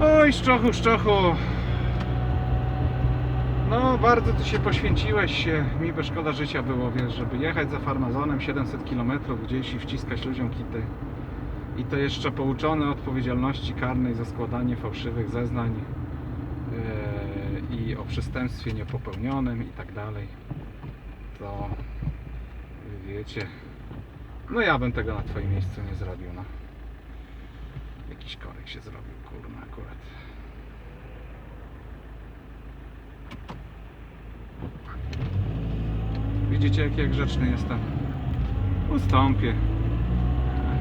Oj, szczochu, szczochu. No, bardzo ty się poświęciłeś. Mi by szkoda życia było, wiesz, żeby jechać za farmazonem 700 km gdzieś i wciskać ludziom kity. I to jeszcze pouczone odpowiedzialności karnej za składanie fałszywych zeznań yy, i o przestępstwie niepopełnionym i tak dalej. To wiecie. No ja bym tego na twoim miejscu nie zrobił, no. Jakiś korek się zrobił, kurna, akurat. Widzicie, jaki jak grzeczny jestem. Ustąpię.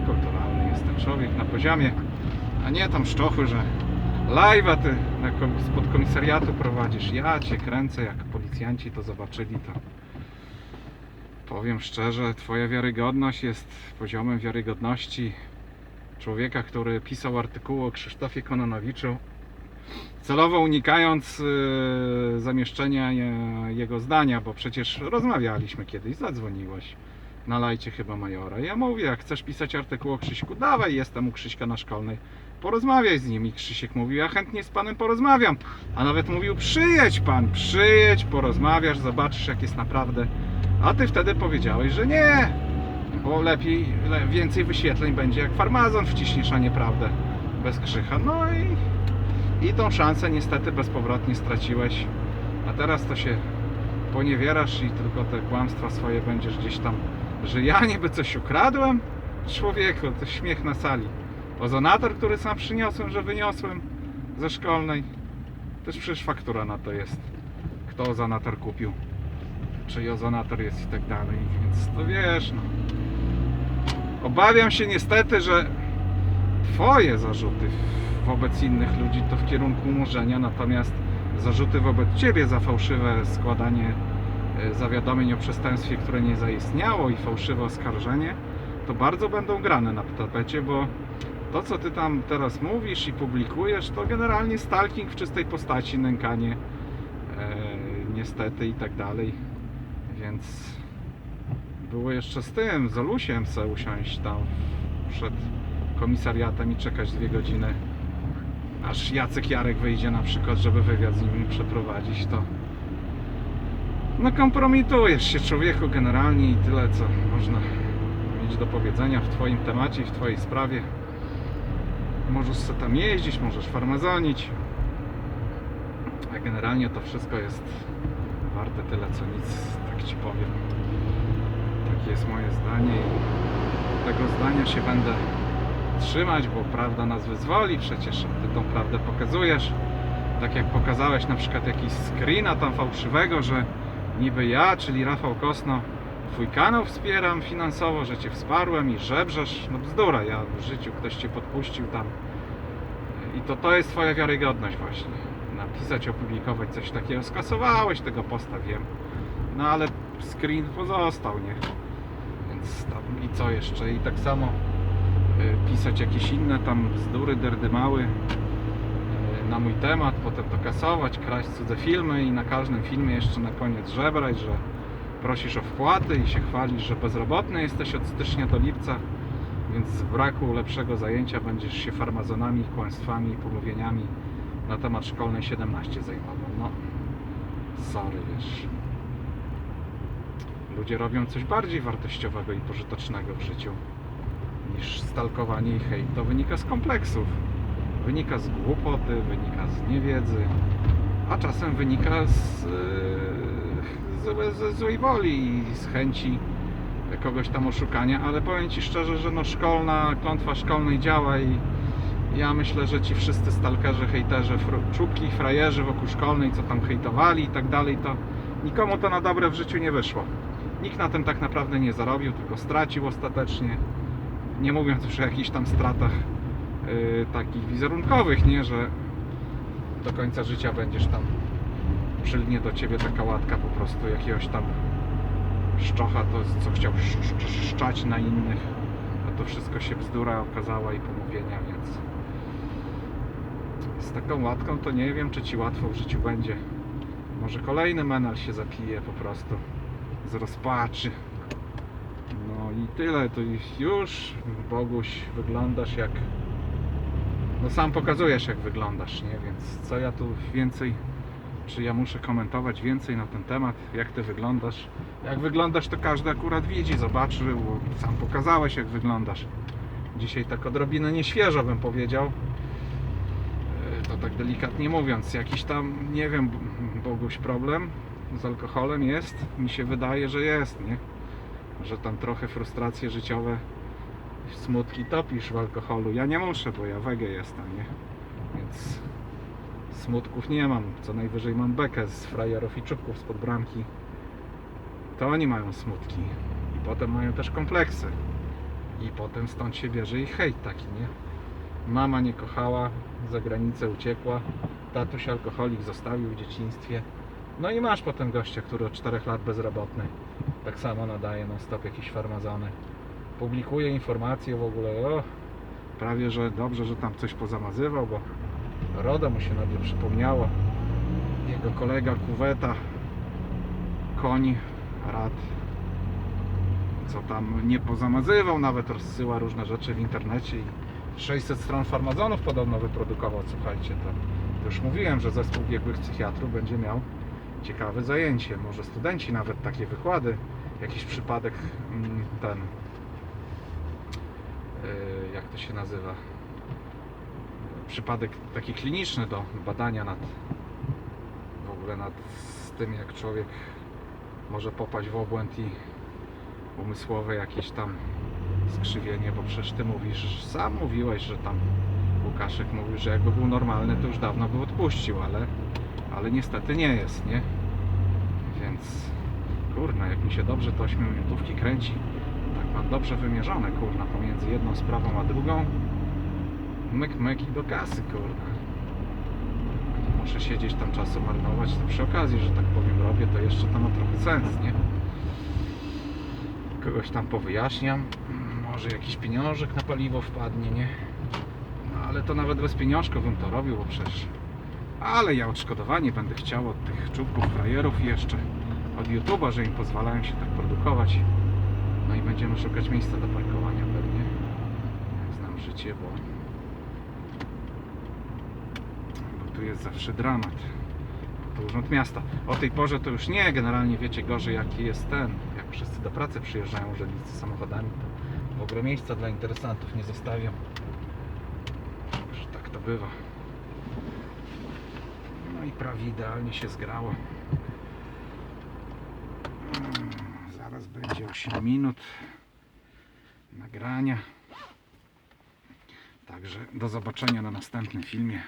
Kulturalny jestem człowiek na poziomie, a nie tam szczochy, że live'a ty spod komisariatu prowadzisz. Ja cię kręcę, jak policjanci to zobaczyli, to powiem szczerze, twoja wiarygodność jest poziomem wiarygodności człowieka, który pisał artykuł o Krzysztofie Kononowiczu, celowo unikając yy, zamieszczenia je- jego zdania, bo przecież rozmawialiśmy kiedyś, zadzwoniłeś na lajcie chyba Majora. Ja mówię, jak chcesz pisać artykuł o Krzyśku, dawaj, jestem u Krzyśka na szkolnej, porozmawiaj z nim. I Krzysiek mówił, ja chętnie z panem porozmawiam, a nawet mówił, przyjedź pan, przyjedź, porozmawiasz, zobaczysz jak jest naprawdę. A ty wtedy powiedziałeś, że nie, bo lepiej, le, więcej wyświetleń będzie jak farmazon wciśniesz, a nieprawdę bez krzycha. No i, i tą szansę niestety bezpowrotnie straciłeś. A teraz to się poniewierasz i tylko te kłamstwa swoje będziesz gdzieś tam, że ja niby coś ukradłem? Człowieku, to śmiech na sali. Ozonator, który sam przyniosłem, że wyniosłem ze szkolnej. Też przecież faktura na to jest. Kto ozonator kupił? Czy ozonator jest i tak dalej. Więc to wiesz, no. Obawiam się niestety, że Twoje zarzuty wobec innych ludzi to w kierunku umorzenia, natomiast zarzuty wobec Ciebie za fałszywe składanie e, zawiadomień o przestępstwie, które nie zaistniało i fałszywe oskarżenie, to bardzo będą grane na tapecie, bo to, co Ty tam teraz mówisz i publikujesz, to generalnie stalking w czystej postaci, nękanie e, niestety i tak dalej. Więc było jeszcze z tym, z Olusiem se usiąść tam przed komisariatem i czekać dwie godziny aż Jacek Jarek wyjdzie na przykład, żeby wywiad z nimi przeprowadzić, to no kompromitujesz się człowieku generalnie i tyle, co można mieć do powiedzenia w Twoim temacie i w Twojej sprawie. Możesz sobie tam jeździć, możesz farmazonić, a generalnie to wszystko jest warte tyle, co nic, tak Ci powiem. Takie jest moje zdanie i tego zdania się będę trzymać, bo prawda nas wyzwoli przecież, ty tą prawdę pokazujesz. Tak jak pokazałeś na przykład jakiś screena tam fałszywego, że niby ja, czyli Rafał Kosno, twój kanał wspieram finansowo, że cię wsparłem i żebrzesz. No bzdura, ja w życiu ktoś cię podpuścił tam. I to to jest twoja wiarygodność właśnie. Napisać, opublikować coś takiego. Skasowałeś tego posta, wiem. No ale screen pozostał, nie? Tam i co jeszcze? I tak samo y, pisać jakieś inne tam bzdury, derdymały y, na mój temat, potem to kasować, kraść cudze filmy i na każdym filmie jeszcze na koniec żebrać, że prosisz o wpłaty i się chwalisz, że bezrobotny jesteś od stycznia do lipca, więc z braku lepszego zajęcia będziesz się farmazonami, kłamstwami i pomówieniami na temat szkolnej 17 zajmował. No, sorry, wiesz. Ludzie robią coś bardziej wartościowego i pożytecznego w życiu niż stalkowanie i hejt. To wynika z kompleksów, wynika z głupoty, wynika z niewiedzy, a czasem wynika z, yy, z, z złej woli i z chęci kogoś tam oszukania, ale powiem Ci szczerze, że no szkolna, klątwa szkolnej działa i ja myślę, że ci wszyscy stalkerzy, hejterzy, czubki, frajerzy wokół szkolnej, co tam hejtowali i tak dalej, to nikomu to na dobre w życiu nie wyszło. Nikt na tym tak naprawdę nie zarobił, tylko stracił ostatecznie. Nie mówiąc już o jakichś tam stratach yy, takich wizerunkowych, nie, że do końca życia będziesz tam przylgnie do ciebie taka łatka po prostu jakiegoś tam szczocha, to co chciał sz- sz- szczać na innych, a to wszystko się bzdura okazała i pomówienia, więc z taką łatką to nie wiem, czy ci łatwo w życiu będzie. Może kolejny menel się zapije po prostu z rozpaczy. No i tyle, to już Boguś wyglądasz jak No sam pokazujesz jak wyglądasz, nie? Więc co ja tu więcej, czy ja muszę komentować więcej na ten temat, jak ty wyglądasz? Jak wyglądasz to każdy akurat widzi, zobaczy, bo sam pokazałeś jak wyglądasz. Dzisiaj tak odrobinę nieświeżo bym powiedział. Yy, To tak delikatnie mówiąc, jakiś tam, nie wiem, Boguś problem z alkoholem jest? Mi się wydaje, że jest, nie? Że tam trochę frustracje życiowe smutki topisz w alkoholu. Ja nie muszę, bo ja wege jestem, nie? Więc smutków nie mam. Co najwyżej mam bekę z frajerów i czubków spod bramki. To oni mają smutki. I potem mają też kompleksy. I potem stąd się bierze ich hejt taki, nie? Mama nie kochała, za granicę uciekła. Tatuś alkoholik zostawił w dzieciństwie. No i masz potem gościa, który od 4 lat bezrobotny. Tak samo nadaje non stop jakieś farmazony publikuje informacje w ogóle. O, prawie że dobrze, że tam coś pozamazywał, bo RODO mu się nagle przypomniało. Jego kolega Kuweta, koń, rad, co tam nie pozamazywał, nawet rozsyła różne rzeczy w internecie i 600 stron farmazonów podobno wyprodukował. Słuchajcie, to już mówiłem, że zespół biegłych psychiatrów będzie miał ciekawe zajęcie. Może studenci nawet takie wykłady, jakiś przypadek mm, ten yy, jak to się nazywa przypadek taki kliniczny do badania nad w ogóle nad tym jak człowiek może popaść w obłęd i umysłowe jakieś tam skrzywienie, bo przecież ty mówisz, sam mówiłeś, że tam Łukaszek mówił, że jakby był normalny, to już dawno by odpuścił, ale, ale niestety nie jest, nie? Więc kurna, jak mi się dobrze to 8 minutówki kręci, tak mam dobrze wymierzone, kurna, pomiędzy jedną sprawą a drugą. Myk, myk i do kasy, kurna. Muszę siedzieć tam czasu marnować, to przy okazji, że tak powiem, robię, to jeszcze to ma trochę sens, nie? Kogoś tam powyjaśniam, może jakiś pieniążek na paliwo wpadnie, nie? No ale to nawet bez pieniążków bym to robił, bo przecież... Ale ja odszkodowanie będę chciał od tych czubków frajerów i jeszcze od YouTube'a, że im pozwalają się tak produkować. No i będziemy szukać miejsca do parkowania pewnie. Jak znam życie, bo, bo tu jest zawsze dramat. To urząd miasta. O tej porze to już nie, generalnie wiecie gorzej jaki jest ten. Jak wszyscy do pracy przyjeżdżają urzędnicy samochodami, to w ogóle miejsca dla interesantów nie zostawią. Że tak to bywa. I prawie idealnie się zgrało. Mm, Zaraz będzie 8 minut nagrania. Także do zobaczenia na następnym filmie.